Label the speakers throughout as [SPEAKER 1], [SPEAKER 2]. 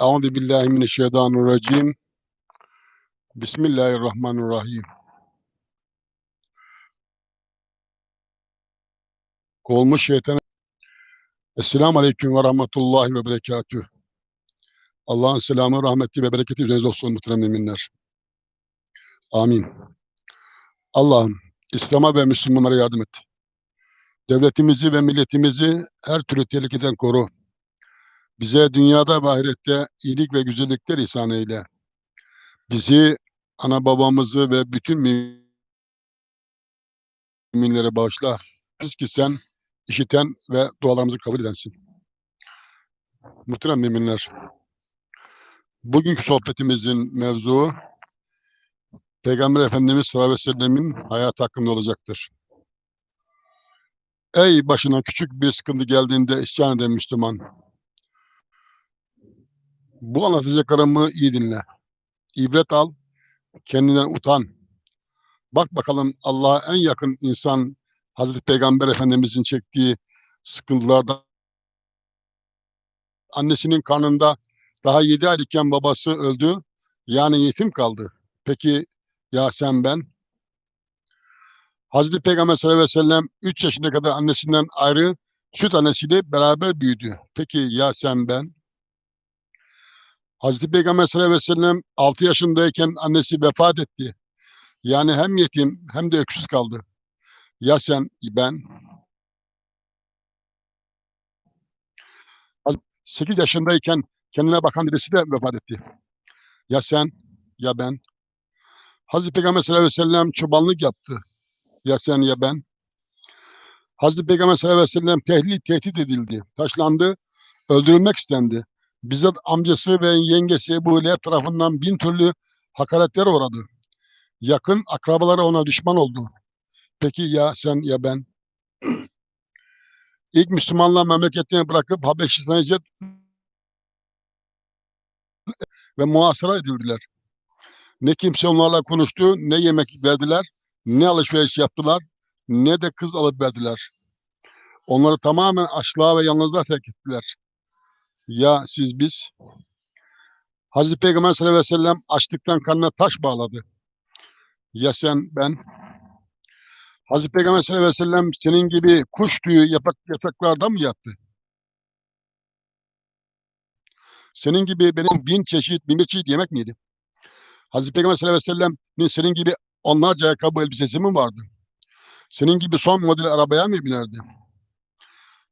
[SPEAKER 1] Euzu billahi mineşşeytanirracim. Bismillahirrahmanirrahim. Kovulmuş şeytan. Esselamu aleyküm ve rahmetullahi ve berekatüh. Allah'ın selamı, rahmeti ve bereketi üzerinize olsun muhterem müminler. Amin. Allah'ım İslam'a ve Müslümanlara yardım et. Devletimizi ve milletimizi her türlü tehlikeden koru. Bize dünyada ve ahirette iyilik ve güzellikler ihsan eyle. Bizi, ana babamızı ve bütün müminlere bağışla. Biz ki sen işiten ve dualarımızı kabul edensin. Muhterem müminler, bugünkü sohbetimizin mevzuu Peygamber Efendimiz sallallahu aleyhi ve sellemin hayatı hakkında olacaktır. Ey başına küçük bir sıkıntı geldiğinde isyan eden Müslüman, bu anlatacaklarımı iyi dinle. İbret al, kendinden utan. Bak bakalım Allah'a en yakın insan Hazreti Peygamber Efendimizin çektiği sıkıntılardan annesinin karnında daha yedi aylıkken babası öldü. Yani yetim kaldı. Peki ya sen ben? Hazreti Peygamber sallallahu aleyhi ve sellem 3 yaşına kadar annesinden ayrı süt annesiyle beraber büyüdü. Peki ya sen ben? Hazreti Peygamber sallallahu aleyhi ve sellem 6 yaşındayken annesi vefat etti. Yani hem yetim hem de öksüz kaldı. Ya sen, ben? 8 yaşındayken kendine bakan dedesi de vefat etti. Ya sen, ya ben? Hazreti Peygamber sallallahu aleyhi ve sellem çobanlık yaptı. Ya sen, ya ben? Hazreti Peygamber sallallahu aleyhi ve sellem tehdit, tehdit edildi. Taşlandı, öldürülmek istendi. Bizzat amcası ve yengesi Ebu Leheb tarafından bin türlü hakaretlere uğradı. Yakın akrabaları ona düşman oldu. Peki ya sen ya ben? İlk Müslümanlar memleketini bırakıp Habeşistan'a ve muhasara edildiler. Ne kimse onlarla konuştu, ne yemek verdiler, ne alışveriş yaptılar, ne de kız alıp verdiler. Onları tamamen açlığa ve yalnızlığa terk ettiler. Ya siz biz? Hazreti Peygamber sallallahu aleyhi ve sellem açlıktan karnına taş bağladı. Ya sen ben? Hazreti Peygamber sallallahu aleyhi ve sellem senin gibi kuş tüyü yapak, yataklarda mı yattı? Senin gibi benim bin çeşit, bin çeşit yemek miydi? Hazreti Peygamber sallallahu aleyhi ve sellem'in senin gibi onlarca ayakkabı elbisesi mi vardı? Senin gibi son model arabaya mı binerdi?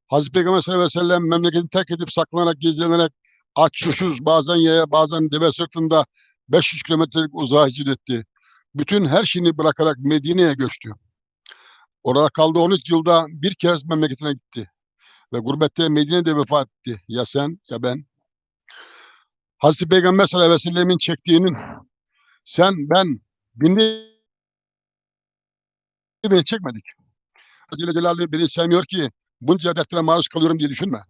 [SPEAKER 1] Hazreti Peygamber sallallahu aleyhi ve sellem memleketini terk edip saklanarak, gizlenerek aç susuz bazen yaya bazen deve sırtında 500 kilometrelik uzağa hicret etti. Bütün her şeyini bırakarak Medine'ye göçtü. Orada kaldı 13 yılda bir kez memleketine gitti. Ve gurbette Medine'de vefat etti. Ya sen ya ben. Hazreti Peygamber sallallahu aleyhi ve sellemin çektiğinin sen ben binde beni çekmedik. Celle Celaluhu beni sevmiyor ki bunca dertlere maruz kalıyorum diye düşünme.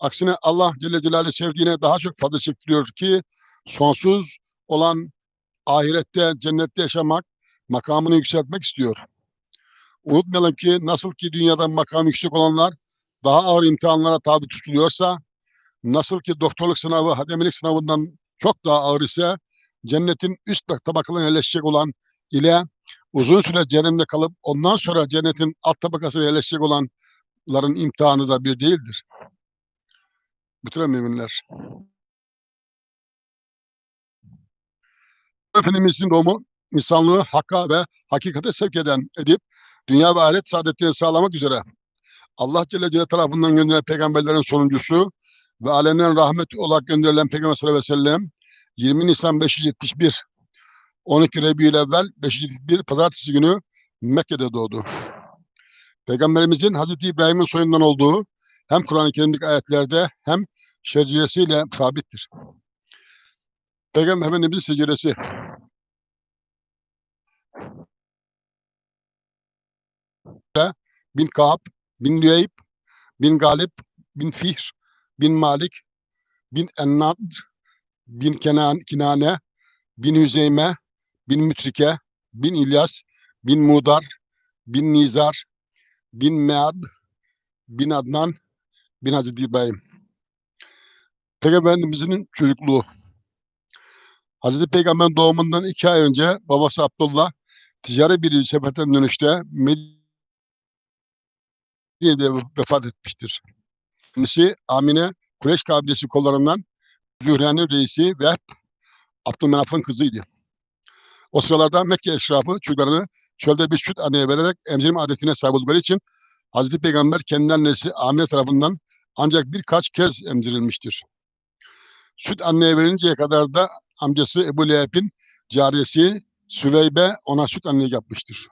[SPEAKER 1] Aksine Allah Celle Celaluhu sevdiğine daha çok fazla çektiriyor ki sonsuz olan ahirette, cennette yaşamak, makamını yükseltmek istiyor. Unutmayalım ki nasıl ki dünyada makam yüksek olanlar daha ağır imtihanlara tabi tutuluyorsa, nasıl ki doktorluk sınavı, hademilik sınavından çok daha ağır ise, cennetin üst tabakalarına yerleşecek olan ile uzun süre cehennemde kalıp ondan sonra cennetin alt tabakasına yerleşecek olanların imtihanı da bir değildir. Bütün müminler. Efendimizin doğumu insanlığı hakka ve hakikate sevk eden edip dünya ve ahiret saadetini sağlamak üzere Allah Celle Celle tarafından gönderilen peygamberlerin sonuncusu ve alemlerin rahmet olarak gönderilen Peygamber sallallahu aleyhi ve sellem 20 Nisan 571 12 Rebiyül evvel 571 pazartesi günü Mekke'de doğdu. Peygamberimizin Hazreti İbrahim'in soyundan olduğu hem Kur'an-ı Kerim'deki ayetlerde hem şerciyesiyle sabittir. Peygamber Efendimiz'in secdesi bin Kaab, bin Lüeyb, bin Galip, bin Fihr, bin Malik, bin Ennad, bin Kenan, Kinane, bin Hüzeyme, bin Mütrike, bin İlyas, bin Mudar, bin Nizar, bin Mead, bin Adnan, bin Hazreti İbrahim. Peygamberimizin çocukluğu. Hazreti Peygamber'in doğumundan iki ay önce babası Abdullah ticari bir seferden dönüşte Medine'de vefat etmiştir. Annesi Amine Kureyş kabilesi kollarından Zühre'nin reisi ve Abdülmenaf'ın kızıydı. O sıralarda Mekke eşrafı çocuklarını çölde bir süt anneye vererek emzirme adetine sahip oldukları için Hazreti Peygamber kendi annesi Amine tarafından ancak birkaç kez emzirilmiştir. Süt anneye verinceye kadar da amcası Ebu Leheb'in cariyesi Süveybe ona süt annelik yapmıştır.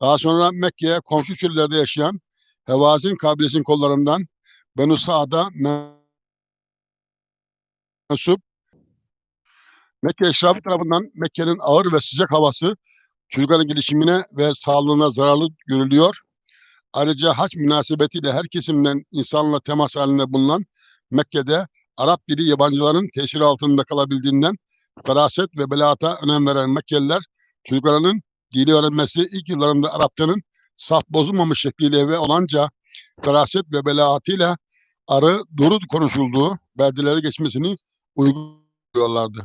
[SPEAKER 1] Daha sonra Mekke'ye komşu çöllerde yaşayan Hevazin kabilesinin kollarından Benu Sa'da mensup Mekke eşrafı tarafından Mekke'nin ağır ve sıcak havası çocukların gelişimine ve sağlığına zararlı görülüyor. Ayrıca haç münasebetiyle her kesimden insanla temas halinde bulunan Mekke'de Arap dili yabancıların tesiri altında kalabildiğinden feraset ve belata önem veren Mekkeliler çocuklarının dili öğrenmesi ilk yıllarında Arapçanın saf bozulmamış şekliyle ve olanca feraset ve belaatıyla arı duru konuşulduğu beldelere geçmesini uyguluyorlardı.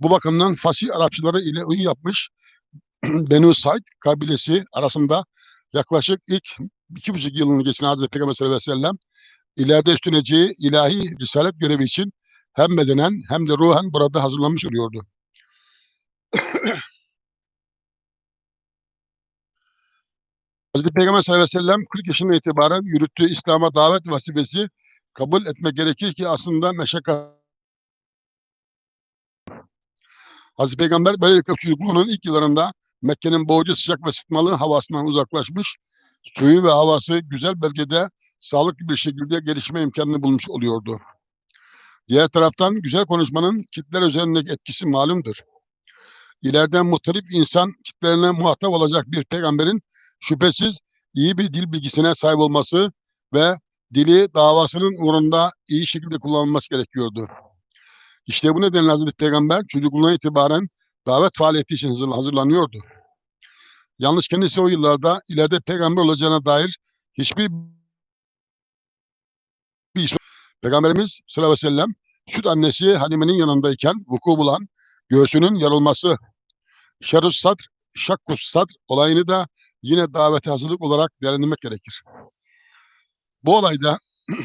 [SPEAKER 1] Bu bakımdan fasih Arapçıları ile uyum yapmış Benu Said kabilesi arasında yaklaşık ilk iki buçuk yılını geçen Hazreti Peygamber sallallahu aleyhi ve sellem ileride üstleneceği ilahi risalet görevi için hem bedenen hem de ruhen burada hazırlanmış oluyordu. Hazreti Peygamber sallallahu aleyhi ve sellem 40 yaşından itibaren yürüttüğü İslam'a davet vazifesi kabul etmek gerekir ki aslında meşakkat Hazreti Peygamber böylelikle çocukluğunun ilk yıllarında Mekke'nin boğucu sıcak ve sıtmalı havasından uzaklaşmış, suyu ve havası güzel bölgede sağlıklı bir şekilde gelişme imkanını bulmuş oluyordu. Diğer taraftan güzel konuşmanın kitler üzerindeki etkisi malumdur. İleriden muhtelif insan kitlerine muhatap olacak bir peygamberin şüphesiz iyi bir dil bilgisine sahip olması ve dili davasının uğrunda iyi şekilde kullanılması gerekiyordu. İşte bu nedenle Hazreti Peygamber çocukluğuna itibaren davet faaliyeti için hazırlanıyordu. Yalnız kendisi o yıllarda ileride peygamber olacağına dair hiçbir bir Peygamberimiz sallallahu aleyhi ve sellem süt annesi Halime'nin yanındayken vuku bulan göğsünün yarılması şerus sadr, şakkus sadr olayını da yine davete hazırlık olarak değerlendirmek gerekir. Bu olayda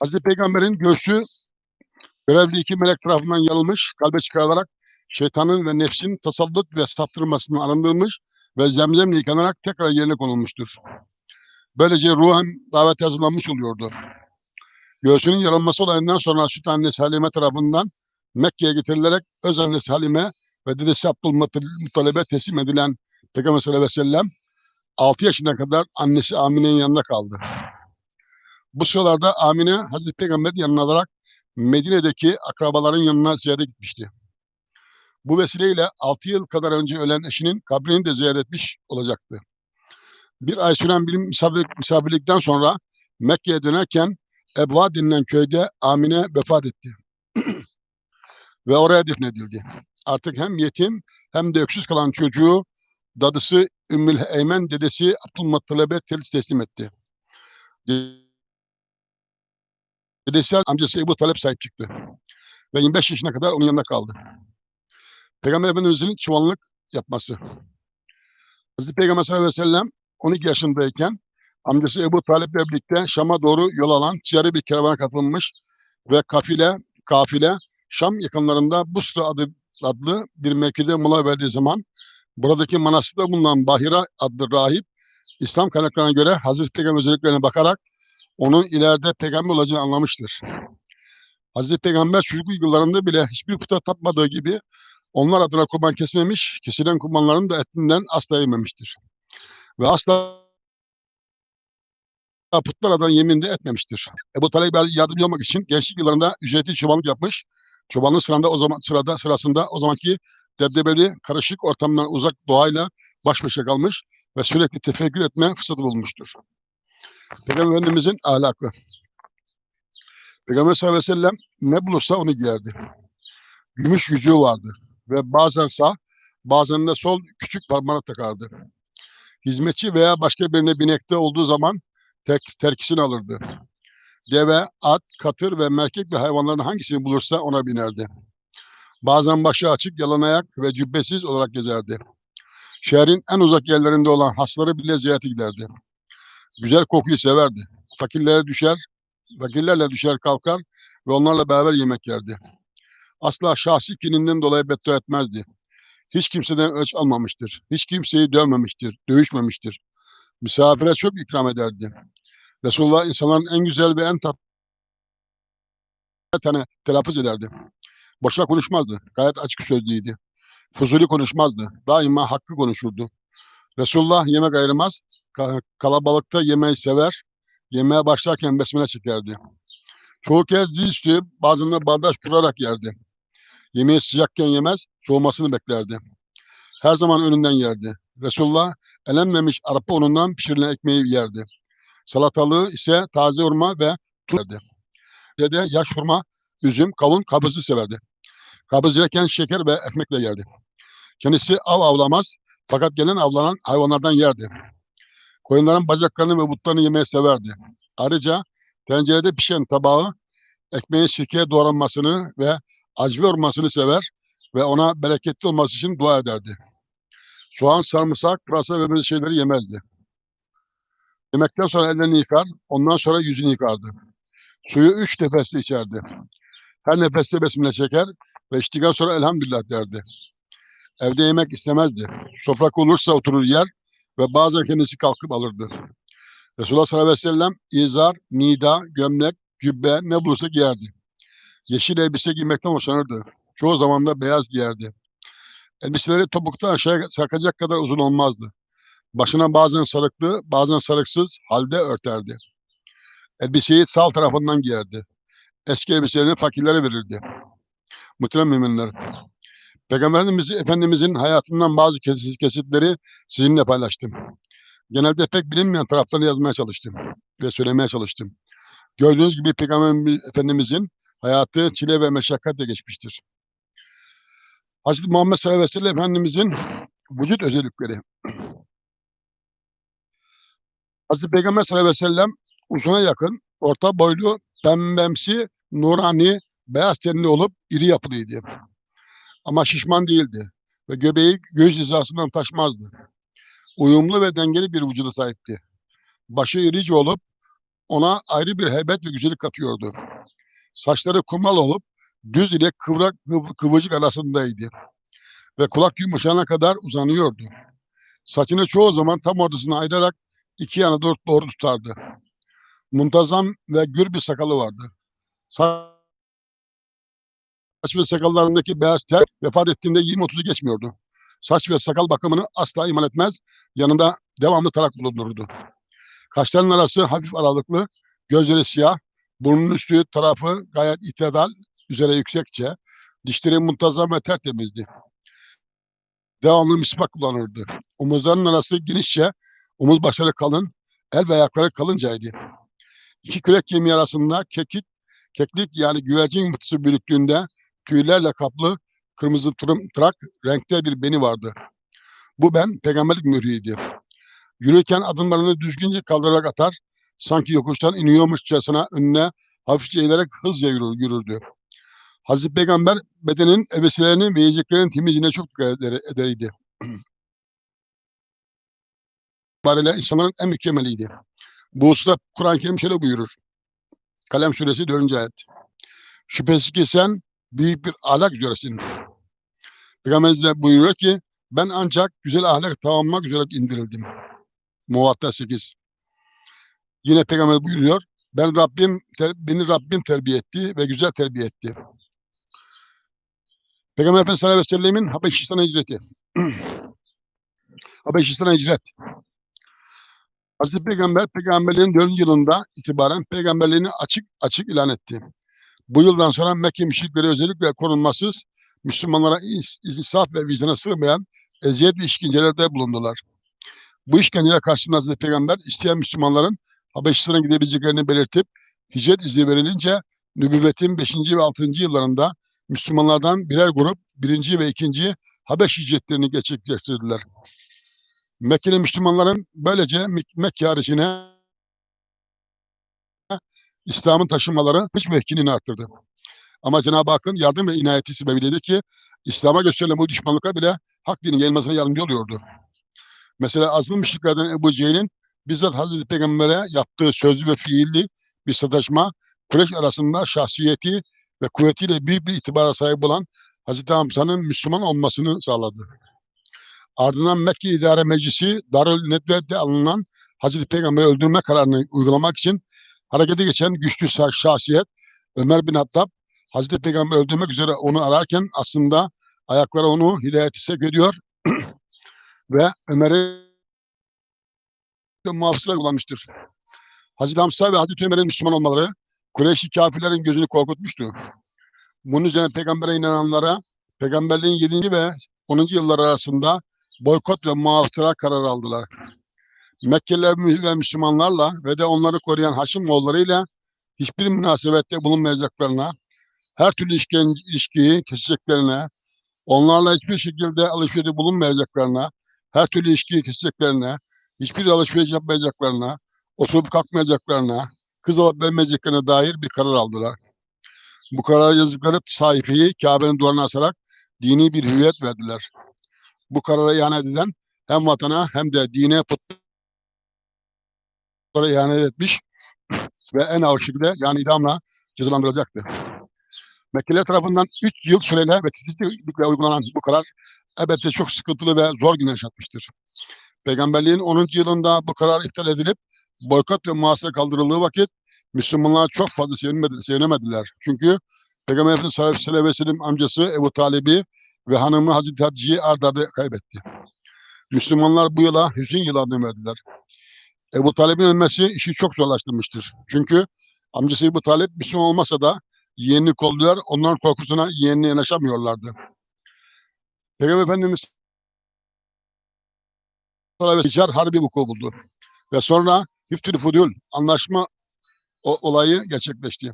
[SPEAKER 1] Hazreti Peygamber'in göğsü görevli iki melek tarafından yarılmış, kalbe çıkarılarak şeytanın ve nefsin tasallut ve saptırmasından arındırılmış ve zemzemle yıkanarak tekrar yerine konulmuştur. Böylece ruhen davete hazırlanmış oluyordu. Göğsünün yarılması olayından sonra süt annesi Halime tarafından Mekke'ye getirilerek öz annesi Halime ve dedesi Abdülmuttalib'e teslim edilen Peygamber sallallahu aleyhi ve sellem 6 yaşına kadar annesi Amine'nin yanında kaldı. Bu sıralarda Amine Hazreti Peygamber'in yanına alarak Medine'deki akrabaların yanına ziyarete gitmişti. Bu vesileyle 6 yıl kadar önce ölen eşinin kabrini de ziyaret etmiş olacaktı. Bir ay süren bir misafirlik, misafirlikten sonra Mekke'ye dönerken Ebva denilen köyde Amine vefat etti. Ve oraya defnedildi. Artık hem yetim hem de öksüz kalan çocuğu dadısı Ümmül Eymen dedesi Abdülmuttalib'e teslim etti. Dedesi amcası Ebu Talep sahip çıktı. Ve 25 yaşına kadar onun yanında kaldı. Peygamber Efendimiz'in çuvallık yapması. Hazreti Peygamber sallallahu aleyhi ve sellem 12 yaşındayken amcası Ebu Talip'le birlikte Şam'a doğru yol alan ticari bir karavana katılmış ve kafile, kafile Şam yakınlarında Busra adı, adlı bir mevkide mola verdiği zaman buradaki manastırda bulunan Bahira adlı rahip İslam kaynaklarına göre Hazreti Peygamber özelliklerine bakarak onun ileride peygamber olacağını anlamıştır. Hazreti Peygamber çocuk yıllarında bile hiçbir puta tapmadığı gibi onlar adına kurban kesmemiş, kesilen kurbanların da etinden asla yememiştir. Ve asla putlar adına yemin de etmemiştir. Ebu Talib yardımcı olmak için gençlik yıllarında ücretli çobanlık yapmış. Çobanlık sırasında o zaman sırada sırasında o zamanki debdebeli karışık ortamdan uzak doğayla baş başa kalmış ve sürekli tefekkür etme fırsatı bulmuştur. Peygamber Efendimizin ahlakı. Peygamber sallallahu aleyhi ve sellem ne bulursa onu giyerdi. Gümüş yüzüğü vardı ve bazen sağ, bazen de sol küçük parmağına takardı. Hizmetçi veya başka birine binekte olduğu zaman terk, terkisini alırdı. Deve, at, katır ve merkek bir hayvanların hangisini bulursa ona binerdi. Bazen başı açık, yalan ayak ve cübbesiz olarak gezerdi. Şehrin en uzak yerlerinde olan hasları bile ziyarete giderdi. Güzel kokuyu severdi. Fakirlere düşer, fakirlerle düşer kalkar ve onlarla beraber yemek yerdi. Asla şahsi kininden dolayı beddua etmezdi. Hiç kimseden ölç almamıştır. Hiç kimseyi dövmemiştir, dövüşmemiştir. Misafire çok ikram ederdi. Resulullah insanların en güzel ve en tatlı tane telaffuz ederdi. Boşa konuşmazdı. Gayet açık sözlüydü. Fuzuli konuşmazdı. Daima hakkı konuşurdu. Resulullah yemek ayırmaz. Ka- kalabalıkta yemeği sever. Yemeğe başlarken besmele çekerdi. Çoğu kez dizüstü bazen de bağdaş kurarak yerdi. Yemeği sıcakken yemez, soğumasını beklerdi. Her zaman önünden yerdi. Resulullah elenmemiş arpa unundan pişirilen ekmeği yerdi. Salatalığı ise taze hurma ve tuz yerdi. Dede yaş hurma, üzüm, kavun, kabızı severdi. Kabız yerken şeker ve ekmekle yerdi. Kendisi av avlamaz fakat gelen avlanan hayvanlardan yerdi. Koyunların bacaklarını ve butlarını yemeyi severdi. Ayrıca tencerede pişen tabağı ekmeğin sirkeye doğranmasını ve acı olmasını sever ve ona bereketli olması için dua ederdi. Soğan, sarımsak, pırasa ve böyle şeyleri yemezdi. Yemekten sonra ellerini yıkar, ondan sonra yüzünü yıkardı. Suyu üç nefeste içerdi. Her nefeste besmele çeker ve içtikten sonra elhamdülillah derdi. Evde yemek istemezdi. Sofra olursa oturur yer ve bazen kendisi kalkıp alırdı. Resulullah sallallahu aleyhi ve sellem izar, nida, gömlek, cübbe ne bulursa giyerdi. Yeşil elbise giymekten hoşlanırdı. Çoğu zaman da beyaz giyerdi. Elbiseleri topuktan aşağıya sarkacak kadar uzun olmazdı. Başına bazen sarıklı, bazen sarıksız halde örterdi. Elbiseyi sağ tarafından giyerdi. Eski elbiselerini fakirlere verirdi. Muhterem müminler. Peygamberimiz Efendimizin hayatından bazı kesit, kesitleri sizinle paylaştım. Genelde pek bilinmeyen taraflarını yazmaya çalıştım ve söylemeye çalıştım. Gördüğünüz gibi Peygamber Efendimizin hayatı çile ve meşakkatle geçmiştir. Hazreti Muhammed sallallahu aleyhi ve sellem Efendimizin vücut özellikleri. Hazreti Peygamber sallallahu aleyhi ve sellem uzuna yakın, orta boylu, pembemsi, nurani, beyaz tenli olup iri yapılıydı. Ama şişman değildi ve göbeği göz hizasından taşmazdı. Uyumlu ve dengeli bir vücuda sahipti. Başı irice olup ona ayrı bir heybet ve güzellik katıyordu. Saçları kumral olup düz ile kıvrak kıv- kıvırcık arasındaydı ve kulak yumuşağına kadar uzanıyordu. Saçını çoğu zaman tam ortasına ayırarak iki yana doğru, doğru tutardı. Muntazam ve gür bir sakalı vardı. Saç ve sakallarındaki beyaz ter vefat ettiğinde 20-30'u geçmiyordu. Saç ve sakal bakımını asla iman etmez, yanında devamlı tarak bulundururdu. Kaşlarının arası hafif aralıklı, gözleri siyah, burnunun üstü tarafı gayet itidal, üzere yüksekçe, dişleri muntazam ve tertemizdi. Devamlı misvak kullanırdı. Omuzlarının arası genişçe, omuz başları kalın, el ve ayakları kalıncaydı. İki kürek kemiği arasında kekik, keklik yani güvercin yumurtası büyüklüğünde tüylerle kaplı kırmızı tırım, tırak renkte bir beni vardı. Bu ben peygamberlik mühriydi. Yürürken adımlarını düzgünce kaldırarak atar, sanki yokuştan iniyormuşçasına önüne hafifçe eğilerek hızla yürür, yürürdü. Hazreti Peygamber bedenin ebesilerinin ve yiyeceklerin temizliğine çok dikkat eder, ederiydi. Bariyle insanların en mükemmeliydi. Bu hususta Kur'an-ı Kerim şöyle buyurur. Kalem suresi 4. ayet. Şüphesiz ki sen büyük bir ahlak üzeresin. Peygamberimiz de buyuruyor ki ben ancak güzel ahlak tamamlamak üzere indirildim. Muvatta 8. Yine Peygamber buyuruyor. Ben Rabbim ter- beni Rabbim terbiye etti ve güzel terbiye etti. Peygamber Efendimiz sallallahu aleyhi ve sellemin Habeşistan'a hicreti. Habeşistan'a hicret. Hazreti Peygamber peygamberliğin 4. yılında itibaren peygamberliğini açık açık ilan etti. Bu yıldan sonra Mekke müşrikleri özellikle korunmasız Müslümanlara insaf ve vicdana sığmayan eziyet ve işkencelerde bulundular. Bu işkenceler karşısında Hazreti Peygamber isteyen Müslümanların Habeşistan'a gidebileceklerini belirtip hicret izni verilince nübüvvetin 5. ve 6. yıllarında Müslümanlardan birer grup birinci ve ikinci Habeş hicretlerini gerçekleştirdiler. Mekke'li Müslümanların böylece Mek- Mekke haricine İslam'ın taşınmaları hiç vehkinin arttırdı. Ama Cenab-ı Hakk'ın yardım ve inayeti sebebiyledir ki İslam'a gösterilen bu düşmanlıkla bile hak dinin yayılmasına yardımcı oluyordu. Mesela azgın müşriklerden Ebu Cehil'in bizzat Hazreti Peygamber'e yaptığı sözlü ve fiilli bir sataşma, Kureyş arasında şahsiyeti ve kuvvetiyle büyük bir itibara sahip olan Hazreti Hamza'nın Müslüman olmasını sağladı. Ardından Mekke İdare Meclisi Darül Nedve'de alınan Hazreti Peygamber'i öldürme kararını uygulamak için harekete geçen güçlü şah- şahsiyet Ömer bin Hattab Hazreti Peygamber'i öldürmek üzere onu ararken aslında ayaklara onu hidayeti sevk ediyor ve Ömer'i muhafızlara kullanmıştır. Hazreti Hamza ve Hazreti Ömer'in Müslüman olmaları Kureyşli kafirlerin gözünü korkutmuştu. Bunun üzerine peygambere inananlara peygamberliğin 7. ve 10. yıllar arasında boykot ve muhafızlara karar aldılar. Mekkeliler ve Müslümanlarla ve de onları koruyan Haşimoğulları ile hiçbir münasebette bulunmayacaklarına, her türlü ilişki, ilişkiyi keseceklerine, onlarla hiçbir şekilde alışverişte bulunmayacaklarına, her türlü ilişkiyi keseceklerine, hiçbir alışveriş yapmayacaklarına, oturup kalkmayacaklarına, kız alıp vermeyeceklerine dair bir karar aldılar. Bu karara yazdıkları sayfayı Kabe'nin duvarına asarak dini bir hüviyet verdiler. Bu karara ihanet eden hem vatana hem de dine putlara ihanet etmiş ve en ağır şekilde yani idamla cezalandırılacaktı. Mekkeliler tarafından 3 yıl süreyle ve titizlikle uygulanan bu karar elbette çok sıkıntılı ve zor günler yaşatmıştır. Peygamberliğin 10. yılında bu karar iptal edilip boykot ve muhasebe kaldırıldığı vakit Müslümanlar çok fazla sevinemediler. Çünkü Peygamber Efendimiz sallallahu aleyhi ve sellem amcası Ebu Talib'i ve hanımı Hazreti Hatice'yi ard arda kaybetti. Müslümanlar bu yıla hüzün yılı adını verdiler. Ebu Talib'in ölmesi işi çok zorlaştırmıştır. Çünkü amcası Ebu Talip Müslüman olmasa da yeğenini kolluyor, onların korkusuna yeğenine yanaşamıyorlardı. Peygamber Efendimiz ve sellem harbi vuku buldu. Ve sonra Hüftül Fudül anlaşma o, olayı gerçekleşti.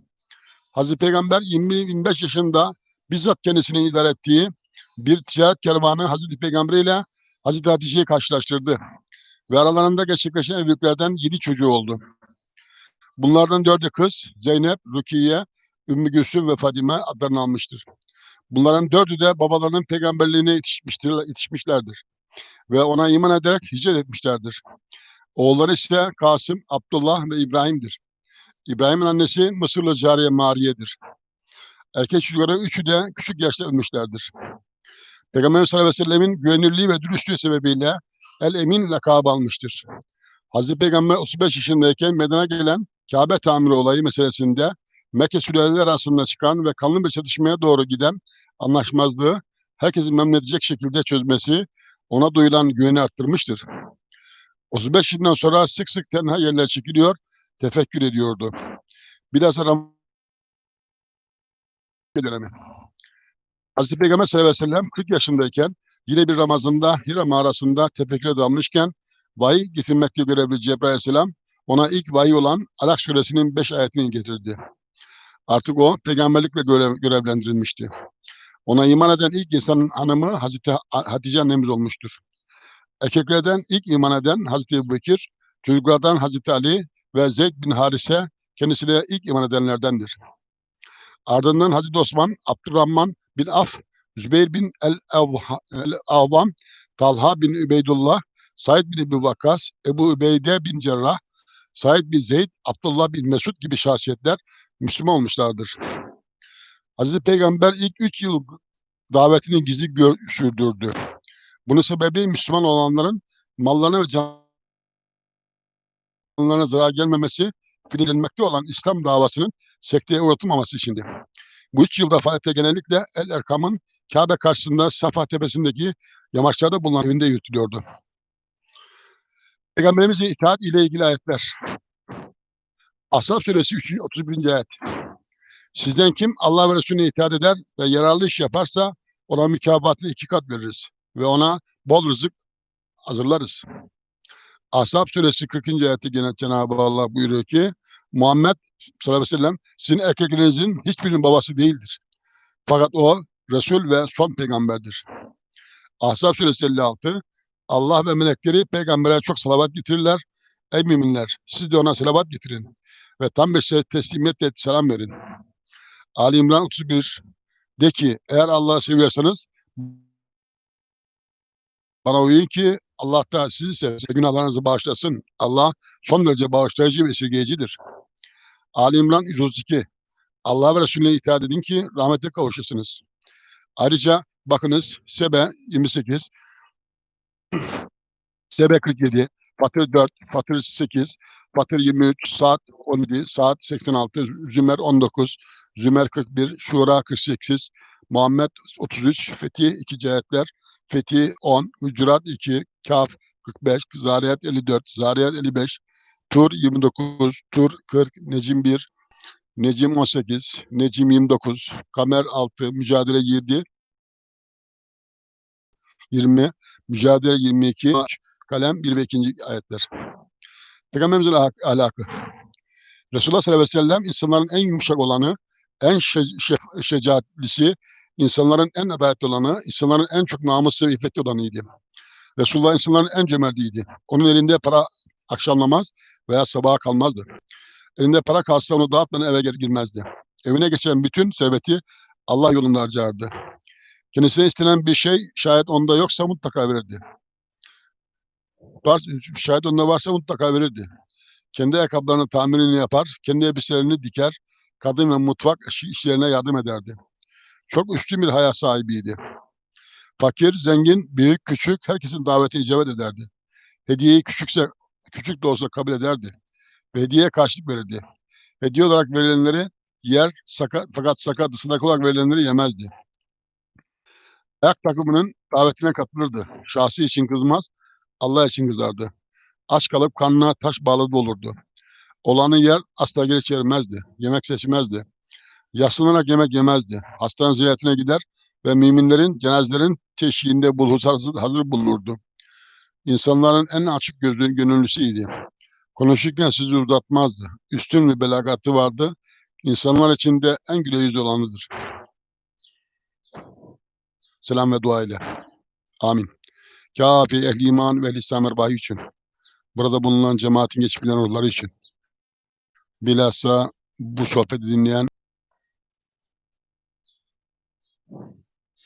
[SPEAKER 1] Hazreti Peygamber 20-25 yaşında bizzat kendisini idare ettiği bir ticaret kervanı Hazreti Peygamber ile Hazreti Hatice'yi karşılaştırdı. Ve aralarında gerçekleşen evliliklerden yedi çocuğu oldu. Bunlardan dördü kız, Zeynep, Rukiye, Ümmü Gülsüm ve Fadime adlarını almıştır. Bunların dördü de babalarının peygamberliğine yetişmiştir, yetişmişlerdir. Ve ona iman ederek hicret etmişlerdir. Oğulları ise Kasım, Abdullah ve İbrahim'dir. İbrahim'in annesi Mısırlı cariye Mariye'dir. Erkek çocukları üçü de küçük yaşta ölmüşlerdir. Peygamber sallallahu aleyhi ve sellemin güvenirliği ve dürüstlüğü sebebiyle El Emin lakabı almıştır. Hazreti Peygamber 35 yaşındayken meydana gelen Kabe tamiri olayı meselesinde Mekke süreleri arasında çıkan ve kanlı bir çatışmaya doğru giden anlaşmazlığı herkesin memnun edecek şekilde çözmesi ona duyulan güveni arttırmıştır. 35 yıldan sonra sık sık tenha yerlere çekiliyor, tefekkür ediyordu. Bilhassa Ramazan dönemi. Hazreti Peygamber sallallahu aleyhi ve sellem 40 yaşındayken yine bir Ramazan'da Hira mağarasında tefekküre dalmışken vahiy getirmekte görevli Cebrail aleyhisselam ona ilk vahiy olan Alak suresinin 5 ayetini getirdi. Artık o peygamberlikle görev, görevlendirilmişti. Ona iman eden ilk insanın hanımı Hazreti Hatice annemiz olmuştur. Erkeklerden ilk iman eden Hazreti Ebubekir, çocuklardan Hazreti Ali ve Zeyd bin Harise kendisine ilk iman edenlerdendir. Ardından Hazreti Osman, Abdurrahman bin Af, Zübeyir bin El-Avvam, Talha bin Übeydullah, Said bin Ebu Vakkas, Ebu Übeyde bin Cerrah, Said bin Zeyd, Abdullah bin Mesud gibi şahsiyetler Müslüman olmuşlardır. Hazreti Peygamber ilk üç yıl davetini gizli gör, sürdürdü. Bunun sebebi Müslüman olanların mallarına ve canlarına zarar gelmemesi, fiilenmekte olan İslam davasının sekteye uğratılmaması içindi. Bu üç yılda faaliyette genellikle El Erkam'ın Kabe karşısında Safa tepesindeki yamaçlarda bulunan evinde yürütülüyordu. Peygamberimize itaat ile ilgili ayetler. Ashab suresi 3. 31. ayet. Sizden kim Allah ve Resulüne itaat eder ve yararlı iş yaparsa ona mükafatını iki kat veririz ve ona bol rızık hazırlarız. Ashab suresi 40. ayette gene Cenab-ı Allah buyuruyor ki Muhammed sallallahu aleyhi ve sellem sizin erkeklerinizin hiçbirinin babası değildir. Fakat o Resul ve son peygamberdir. Ahzab suresi 56 Allah ve melekleri peygambere çok salavat getirirler. Ey müminler siz de ona salavat getirin. ve tam bir şey teslimiyetle selam verin. Ali İmran 31 de ki eğer Allah'ı seviyorsanız bana uyun ki Allah da sizi sevsin. Günahlarınızı bağışlasın. Allah son derece bağışlayıcı ve esirgeyicidir. Ali İmran 132 Allah'a ve Resulüne itaat edin ki rahmete kavuşasınız. Ayrıca bakınız Sebe 28 Sebe 47 Fatır 4, Fatır 8, Fatır 23, Saat 17, Saat 86, Zümer 19, Zümer 41, Şura 48, Muhammed 33, Fetih 2 cihetler, Fetih 10, Hücurat 2, Kaf 45, Zariyat 54, Zariyat 55, Tur 29, Tur 40, Necim 1, Necim 18, Necim 29, Kamer 6, Mücadele 7, 20, Mücadele 22, Kalem 1 ve 2. ayetler. Peygamberimizin ahlak- ahlakı. Resulullah sallallahu aleyhi ve sellem insanların en yumuşak olanı, en şe- şecaatlisi, insanların en adaletli olanı, insanların en çok namuslu ve iffetli olanıydı. Resulullah insanların en cömertiydi. Onun elinde para akşamlamaz veya sabaha kalmazdı. Elinde para kalsa onu dağıtmadan eve gir- girmezdi. Evine geçen bütün serveti Allah yolunda harcardı. Kendisine istenen bir şey şayet onda yoksa mutlaka verirdi. Şayet onda varsa mutlaka verirdi. Kendi ayakkabılarını tamirini yapar, kendi elbiselerini diker, kadın ve mutfak işlerine yardım ederdi. Çok üstün bir hayat sahibiydi. Fakir, zengin, büyük, küçük herkesin davetine icabet ederdi. Hediyeyi küçükse küçük de olsa kabul ederdi. Ve hediyeye karşılık verirdi. Hediye olarak verilenleri yer sakat, fakat sakat sadaka olarak verilenleri yemezdi. Ayak takımının davetine katılırdı. Şahsi için kızmaz, Allah için kızardı. Aç kalıp karnına taş bağladı olurdu. Olanı yer asla geri çevirmezdi. Yemek seçmezdi. Yaslanarak yemek yemezdi. Hastanın ziyaretine gider ve müminlerin, cenazelerin teşhiğinde bulhus hazır, bulunurdu. İnsanların en açık gözlü gönüllüsüydü. Konuşurken sizi uzatmazdı. Üstün bir belagatı vardı. İnsanlar içinde en güle yüz olanıdır. Selam ve dua ile. Amin. Kafi ehli iman ve ehli İslam erbahi için. Burada bulunan cemaatin geçip giden ruhları için. Bilhassa bu sohbeti dinleyen